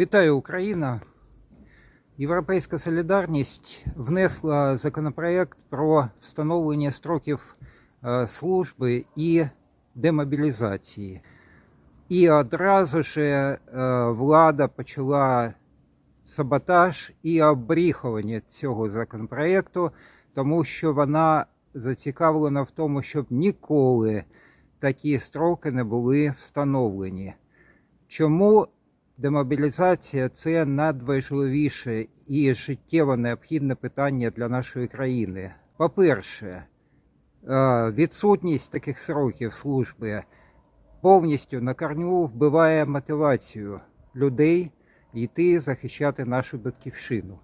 Вітаю Україна. Європейська солідарність внесла законопроект про встановлення строків е, служби і демобілізації. І одразу ж е, влада почала саботаж і обріхування цього законопроекту, тому що вона зацікавлена в тому, щоб ніколи такі строки не були встановлені. Чому демобілізація це надважливіше і життєво необхідне питання для нашої країни? По-перше, е, відсутність таких сроків служби повністю на корню вбиває мотивацію людей йти захищати нашу батьківщину.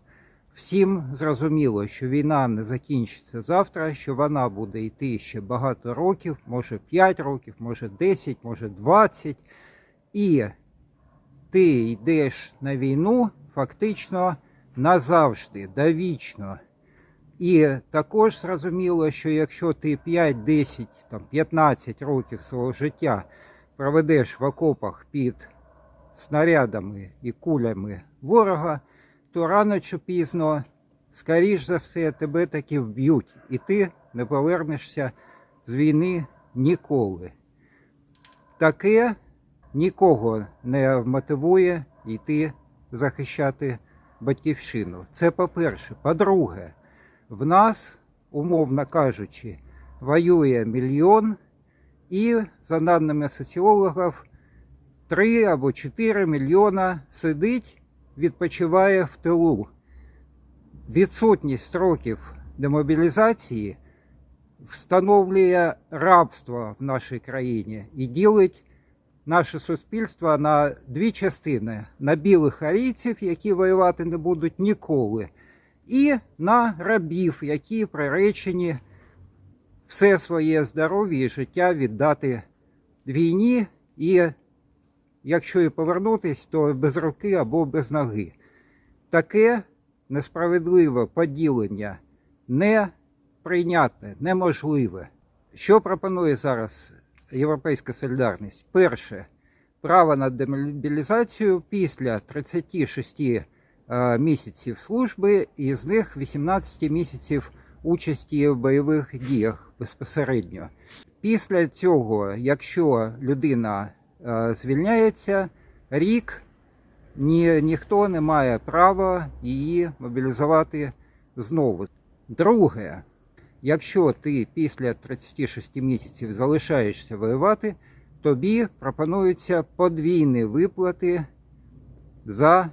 Всім зрозуміло, що війна не закінчиться завтра, що вона буде йти ще багато років, може 5 років, може 10, може 20. І ти йдеш на війну фактично назавжди, довічно. І також зрозуміло, що якщо ти 5, 10, там, 15 років свого життя проведеш в окопах під снарядами і кулями ворога, то рано чи пізно, скоріш за все, тебе таки вб'ють, і ти не повернешся з війни ніколи. Таке нікого не мотивує йти захищати батьківщину. Це по-перше. По-друге, в нас, умовно кажучи, воює мільйон, і, за даними соціологів, 3 або 4 мільйона сидить, відпочиває в тилу. Відсутність строків демобілізації встановлює рабство в нашій країні і ділить наше суспільство на дві частини: на білих арійців, які воювати не будуть ніколи, і на рабів, які приречені все своє здоров'я і життя віддати війні, і якщо і повернутись, то без руки або без ноги. Таке несправедливе поділення неприйнятне, неможливе. Що пропонує зараз Європейська солідарність? Перше, право на демобілізацію після 36 е, місяців служби, і з них 18 місяців участі в бойових діях безпосередньо. Після цього, якщо людина е, звільняється, рік ні, ніхто не має права її мобілізувати знову. Друге, якщо ти після 36 місяців залишаєшся воювати, тобі пропонуються подвійні виплати за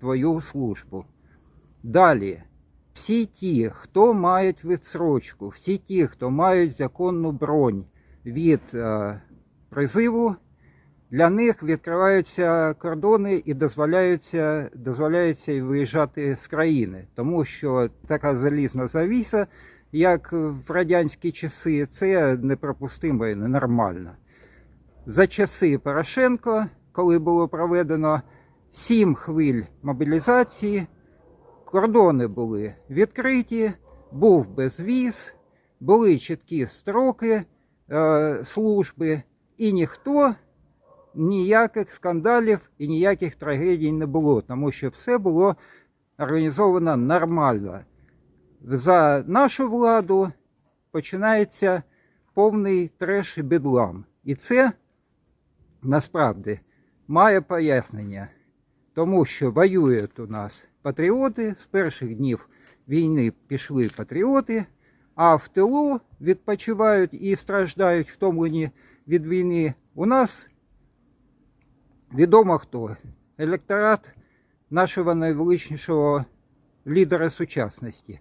твою службу. Далі, всі ті, хто мають відсрочку, всі ті, хто мають законну бронь від е, призиву, для них відкриваються кордони і дозволяються, дозволяються виїжджати з країни, тому що така залізна завіса, як в радянські часи, це неприпустимо і ненормально. За часи Порошенко, коли було проведено сім хвиль мобілізації, кордони були відкриті, був безвіз, були чіткі строки е, служби, і ніхто ніяких скандалів і ніяких трагедій не було, тому що все було організовано нормально. За нашу владу починається повний треш і бедлам. І це насправді має пояснення, тому що воюють у нас патріоти. З перших днів війни пішли патріоти, а в тилу відпочивають і страждають втомлені від війни. У нас відомо хто електорат нашого найвеличнішого лідера сучасності.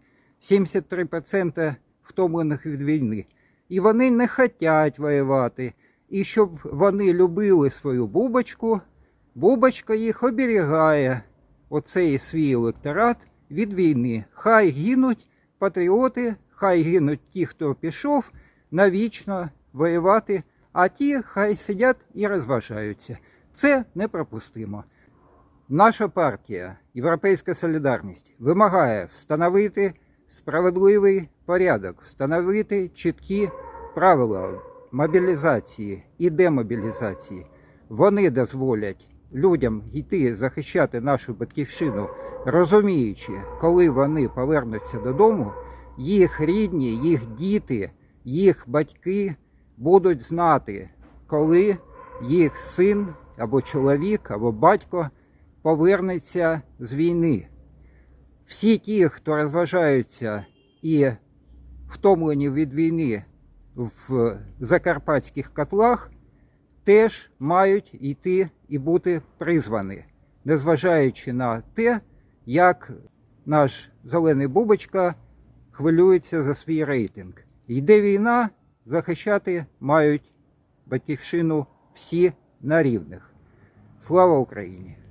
73% втомлених від війни. І вони не хочуть воювати. І щоб вони любили свою бубочку, бубочка їх оберігає оцей свій електорат від війни. Хай гинуть патріоти, хай гинуть ті, хто пішов навічно воювати, а ті хай сидять і розважаються. Це неприпустимо. Наша партія, Європейська Солідарність, вимагає встановити справедливий порядок, встановити чіткі правила мобілізації і демобілізації. Вони дозволять людям йти захищати нашу батьківщину, розуміючи, коли вони повернуться додому, їх рідні, їх діти, їх батьки будуть знати, коли їх син або чоловік, або батько повернеться з війни. Всі ті, хто розважаються і втомлені від війни в закарпатських котлах, теж мають йти і бути призвані, незважаючи на те, як наш зелений бубочка хвилюється за свій рейтинг. Йде війна, захищати мають батьківщину всі на рівних. Слава Україні!